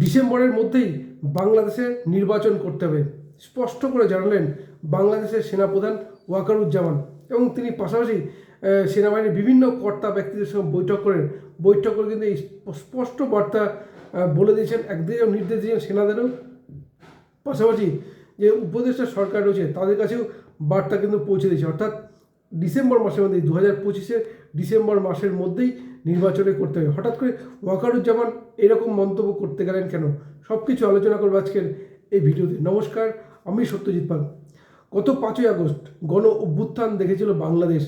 ডিসেম্বরের মধ্যেই বাংলাদেশে নির্বাচন করতে হবে। স্পষ্ট করে জানালেন বাংলাদেশের সেনাপ্রধান ওয়াকারুজ্জামান এবং তিনি পাশাপাশি সেনাবাহিনীর বিভিন্ন কর্তা ব্যক্তিদের সঙ্গে বৈঠক করেন। বৈঠক করে কিন্তু স্পষ্ট বার্তা বলে দিয়েছেন, একদিকে নির্দেশ দিয়েছেন সেনাদেরও। পাশাপাশি যে উপদেষ্টা সরকার রয়েছে, তাদের কাছেও বার্তা কিন্তু পৌঁছে দিয়েছে। অর্থাৎ ডিসেম্বর মাসের মধ্যেই দু হাজার পঁচিশের ডিসেম্বর মাসের মধ্যেই নির্বাচনে করতে হবে। হঠাৎ করে ওয়াকারুজ্জামান এরকম মন্তব্য করতে গেলেন কেন? সব কিছু আলোচনা করব আজকের এই ভিডিওতে। নমস্কার, আমি সত্যজিৎ পাল। গত পাঁচই আগস্ট গণ অভ্যুত্থান দেখেছিল বাংলাদেশ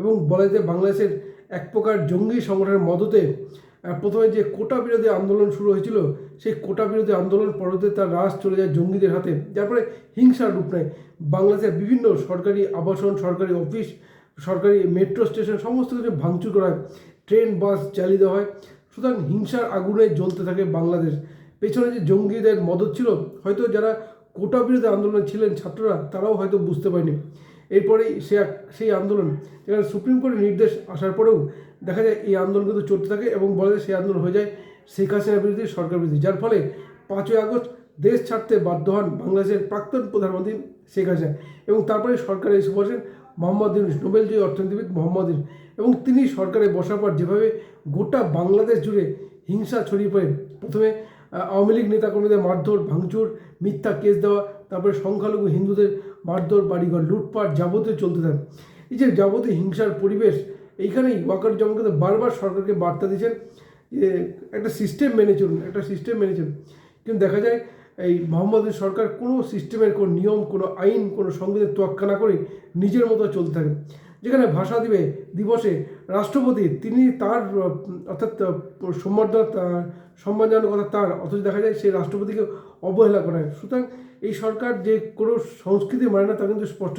এবং বলা যায় বাংলাদেশের এক প্রকার জঙ্গি সংগঠনের মদতে প্রথমে যে কোটা বিরোধী আন্দোলন শুরু হয়েছিল সেই কোটা বিরোধী আন্দোলন পরবর্তীতে তার রাশ চলে যায় জঙ্গিদের হাতে। যার ফলে হিংসার রূপ নেয়। বাংলাদেশের বিভিন্ন সরকারি আবাসন, সরকারি অফিস, সরকারি মেট্রো স্টেশন, সমস্ত কিছু ভাঙচুর করা হয়। ট্রেন, বাস জ্বালিয়ে দেওয়া হয়। সুতরাং হিংসার আগুনে জ্বলতে থাকে বাংলাদেশ। পেছনে যে জঙ্গিদের মদত ছিল, হয়তো যারা কোটা বিরোধী আন্দোলনে ছিলেন ছাত্ররা, তারাও হয়তো বুঝতে পারেনি। এরপরেই সে এক- সেই আন্দোলন, যেখানে সুপ্রিম কোর্টের নির্দেশ আসার পরেও দেখা যায় এই আন্দোলন কিন্তু চলতে থাকে এবং বলা যায় সেই আন্দোলন হয়ে যায় শেখ হাসিনার বিরুদ্ধে সরকার বিরোধী। যার ফলে পাঁচই আগস্ট দেশ ছাড়তে বাধ্য হন বাংলাদেশের প্রাক্তন প্রধানমন্ত্রী শেখ হাসিনা এবং তারপরে সরকারে এসে বসেন মোহাম্মদ ইউনুস নোবেলজয়ী অর্থনীতিবিদ মোহাম্মদ ইউনুস এবং তিনি সরকারে বসার পর যেভাবে গোটা বাংলাদেশ জুড়ে হিংসা ছড়িয়ে পড়ে, প্রথমে আওয়ামী লীগ নেতাকর্মীদের মারধর, ভাঙচুর, মিথ্যা কেস দেওয়া, তারপরে সংখ্যালঘু হিন্দুদের মারধর, বাড়িঘর, লুটপাট যাবতীয় চলতে থাকে। এই যে যাবতীয় হিংসার পরিবেশ, এইখানেই ওয়াকার যেমন কিন্তু বারবার সরকারকে বার্তা দিয়েছেন। যে একটা সিস্টেম মেনে চলুন একটা সিস্টেম মেনে চলুন। কিন্তু দেখা যায় এই মোহাম্মদের সরকার কোনো সিস্টেমের কোনো নিয়ম কোনো আইন কোনো সংবিধান তোয়াক্কা না করে নিজের মতো চলতে থাকে যেখানে ভাষা দিবে দিবসে রাষ্ট্রপতি তিনি তার অর্থাৎ সম্বর্ধনা আহ, সম্মান জানানোর কথা তার অথচ দেখা যায় সেই রাষ্ট্রপতিকে অবহেলা করা। হয় সুতরাং এই সরকার যে কোনো সংস্কৃতি মানে না তা কিন্তু স্পষ্ট।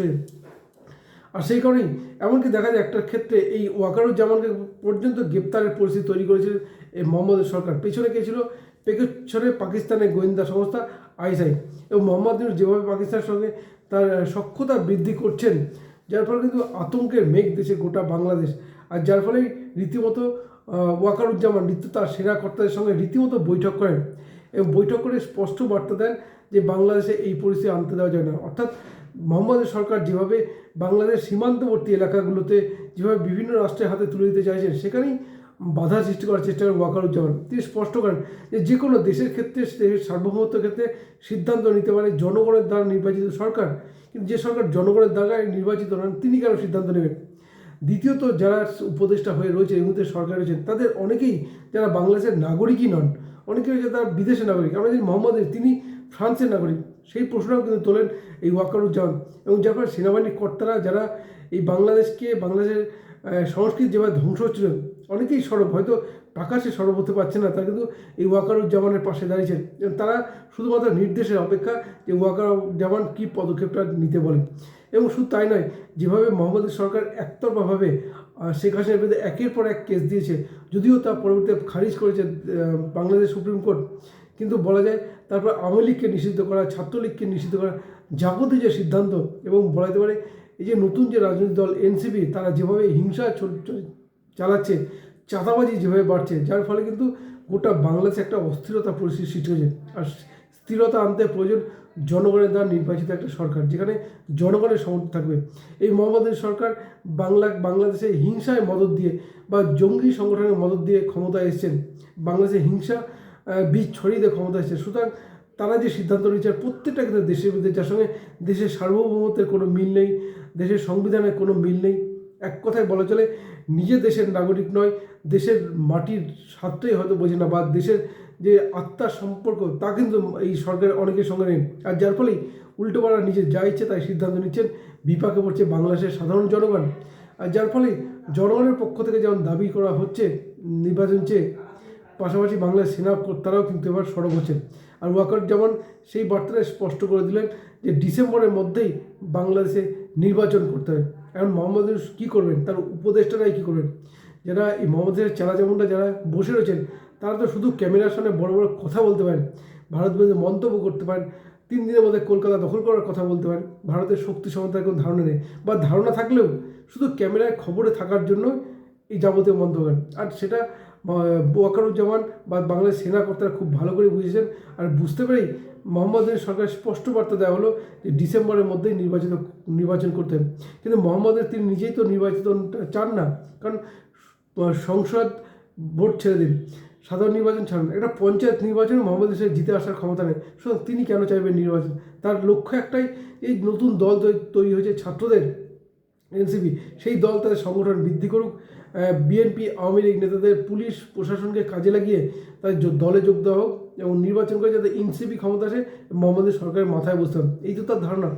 আর সেই কারণেই এমনকি দেখা যায় একটা ক্ষেত্রে এই ওয়াকারুজ্জামানকে পর্যন্ত গ্রেপ্তারের পরিস্থিতি তৈরি করেছিলেন এই মোহাম্মদের সরকার। পেছনে কে ছিল? পেছনে পাকিস্তানের গোয়েন্দা সংস্থা আইএসআই এবং মোহাম্মদ ইউনুস যেভাবে পাকিস্তানের সঙ্গে তার সক্ষতা বৃদ্ধি করছেন, যার ফলে কিন্তু আতঙ্কের মেঘ দেশে গোটা বাংলাদেশ। আর যার ফলে রীতিমতো ওয়াকারুজ্জামান রীতি তার সেনা কর্তাদের সঙ্গে রীতিমতো বৈঠক করেন। এবং বৈঠক করে স্পষ্ট বার্তা দেন যে বাংলাদেশে এই পরিস্থিতি আনতে দেওয়া যায় না। অর্থাৎ মোহাম্মদের সরকার যেভাবে বাংলাদেশ সীমান্তবর্তী এলাকাগুলোতে যেভাবে বিভিন্ন রাষ্ট্রের হাতে তুলে দিতে চাইছেন, সেখানেই বাধা সৃষ্টি করার চেষ্টা করেন ওয়াকারুজ্জামান তিনি স্পষ্ট করেন যে যে কোনো দেশের ক্ষেত্রে দেশের সার্বভৌমত্বের ক্ষেত্রে সিদ্ধান্ত নিতে পারে জনগণের দ্বারা নির্বাচিত সরকার। কিন্তু যে সরকার জনগণের দ্বারা নির্বাচিত নন তিনি কেন সিদ্ধান্ত নেবেন? দ্বিতীয়ত, যারা উপদেষ্টা হয়ে রয়েছে, এই মুহূর্তে সরকার রয়েছেন তাদের অনেকেই যারা বাংলাদেশের নাগরিকই নন অনেকে রয়েছে তারা বিদেশের নাগরিক। আমরা জানি মোহাম্মদ তিনি ফ্রান্সের নাগরিক, সেই প্রশ্নটাও কিন্তু তোলেন এই ওয়াকারুজ্জামান এবং যার ফলে সেনাবাহিনীর কর্তারা, যারা এই বাংলাদেশকে, বাংলাদেশের সংস্কৃতি যেভাবে ধ্বংস হচ্ছিল, অনেকেই সরব, হয়তো প্রকাশ্যে সরব হতে পারছে না, তারা কিন্তু এই ওয়াকারুজ্জামানের পাশে দাঁড়িয়েছেন। তারা শুধুমাত্র নির্দেশের অপেক্ষা যে ওয়াকারুজ্জামান কী পদক্ষেপটা নিতে বলেন। এবং শুধু তাই নয়, যেভাবে মোহাম্মদের সরকার একতরফাভাবে শেখ হাসিনার বিরুদ্ধে একের পর এক কেস দিয়েছে, যদিও তা পরবর্তীতে খারিজ করেছে বাংলাদেশ সুপ্রিম কোর্ট। কিন্তু বলা যায়, তারপর আওয়ামী লীগকে নিষিদ্ধ করা, ছাত্রলীগকে নিষিদ্ধ করা যাবতীয় যে সিদ্ধান্ত, এবং বলা যেতে পারে এই যে নতুন যে রাজনৈতিক দল এনসিপি তারা যেভাবে হিংসা চালাচ্ছে, চাঁদাবাজি যেভাবে বাড়ছে, যার ফলে কিন্তু গোটা বাংলাদেশে একটা অস্থিরতা পরিস্থিতি সৃষ্টি হয়েছে। আর স্থিরতা আনতে প্রয়োজন জনগণের দ্বারা নির্বাচিত একটা সরকার, যেখানে জনগণের সমর্থন থাকবে। এই মোহাম্মদের সরকার বাংলা বাংলাদেশে হিংসায় মদত দিয়ে বা জঙ্গি সংগঠনের মদত দিয়ে ক্ষমতায় এসেছেন। বাংলাদেশে হিংসা বীজ ছড়িয়ে দিয়ে ক্ষমতা এসেছে সুতরাং তারা যে সিদ্ধান্ত নিয়েছে প্রত্যেকটা কিন্তু দেশের বিরুদ্ধে, যার সঙ্গে দেশের সার্বভৌমত্বের কোনো মিল নেই দেশের সংবিধানের কোনো মিল নেই। এক কথায় বলা চলে, নিজে দেশের নাগরিক নয়, দেশের মাটির স্বার্থই হয়তো বোঝে না বা দেশের যে আত্মার সম্পর্ক, তা কিন্তু এই সরকারের অনেকের সঙ্গে নেই। আর যার ফলেই উল্টোপাড়া নিজে যা ইচ্ছে তাই সিদ্ধান্ত নিচ্ছেন, বিপাকে পড়ছে বাংলাদেশের সাধারণ জনগণ। আর যার ফলে জনগণের পক্ষ থেকে যেমন দাবি করা হচ্ছে, নির্বাচন চেয়ে, পাশাপাশি বাংলার সেনা কর্তারাও কিন্তু এবার সরব হচ্ছেন। আর ওয়াকার যেমন সেই বার্তাটা স্পষ্ট করে দিলেন যে, ডিসেম্বরের মধ্যেই বাংলাদেশে নির্বাচন করতে হবে এখন মোহাম্মদ কী করবেন? তার উপদেষ্টারাই কী করবেন? যারা এই মোহাম্মদের চালা যেমনটা যারা বসে রয়েছেন, তারা তো শুধু ক্যামেরার সামনে বড় বড় কথা বলতে পারেন ভারত মন্তব্য করতে পারেন, তিন দিনের মধ্যে কলকাতা দখল করার কথা বলতে পারেন, ভারতের শক্তি সম্বন্ধে কোনো ধারণা নেই বা ধারণা থাকলেও শুধু ক্যামেরায় খবরে থাকার জন্য এই যাবতীয় মন্তব্য আর সেটা ওয়াকারুজ্জামান বা বাংলাদেশ সেনা কর্তারা খুব ভালো করে বুঝেছেন। আর বুঝতে পেরেই মোহাম্মদ সরকার স্পষ্ট বার্তা দেওয়া হলো যে ডিসেম্বরের মধ্যেই নির্বাচিত, নির্বাচন করতে হবে। কিন্তু মোহাম্মদের তিনি নিজেই তো নির্বাচিত চান না, কারণ সংসদ ভোট ছেড়ে দিন, সাধারণ নির্বাচন ছাড়ুন। একটা পঞ্চায়েত নির্বাচনে মোহাম্মদ ইসলাম জিতে আসার ক্ষমতা নেই। সুতরাং তিনি কেন চাইবেন নির্বাচন? তার লক্ষ্য একটাই, এই নতুন দল তৈরি হয়েছে ছাত্রদের, এনসিপি, সেই দল তাদের সংগঠন বৃদ্ধি করুক। বিএনপি, আওয়ামী লীগ নেতাদের পুলিশ প্রশাসনকে কাজে লাগিয়ে তাদের দলে যোগ দেওয়া হোক এবং নির্বাচন করে যাতে এনসিপি ক্ষমতা আসে মোহাম্মদের সরকারের মাথায় বসতে হবে। এই তো তার ধারণা।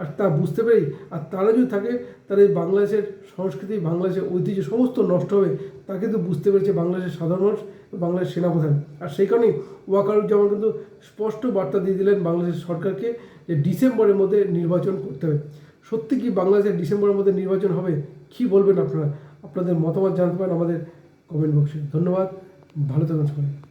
আর তা বুঝতে পেরেই, আর তারা যদি থাকে, তাহলে বাংলাদেশের সংস্কৃতি, বাংলাদেশের ঐতিহ্য সমস্ত নষ্ট হবে। তা কিন্তু বুঝতে পেরেছে বাংলাদেশের সাধারণ মানুষ বাংলাদেশের সেনাপ্রধান। আর সেই কারণেই ওয়াকারুজ্জামান কিন্তু স্পষ্ট বার্তা দিয়ে দিলেন বাংলাদেশের সরকারকে যে ডিসেম্বরের মধ্যে নির্বাচন করতে হবে। সত্যি কি বাংলাদেশের ডিসেম্বরের মধ্যে নির্বাচন হবে, কি বলবেন আপনারা? আপনাদের মতামত জানতে পারেন আমাদের কমেন্ট বক্সে ধন্যবাদ ভালো থাকুন সবাই।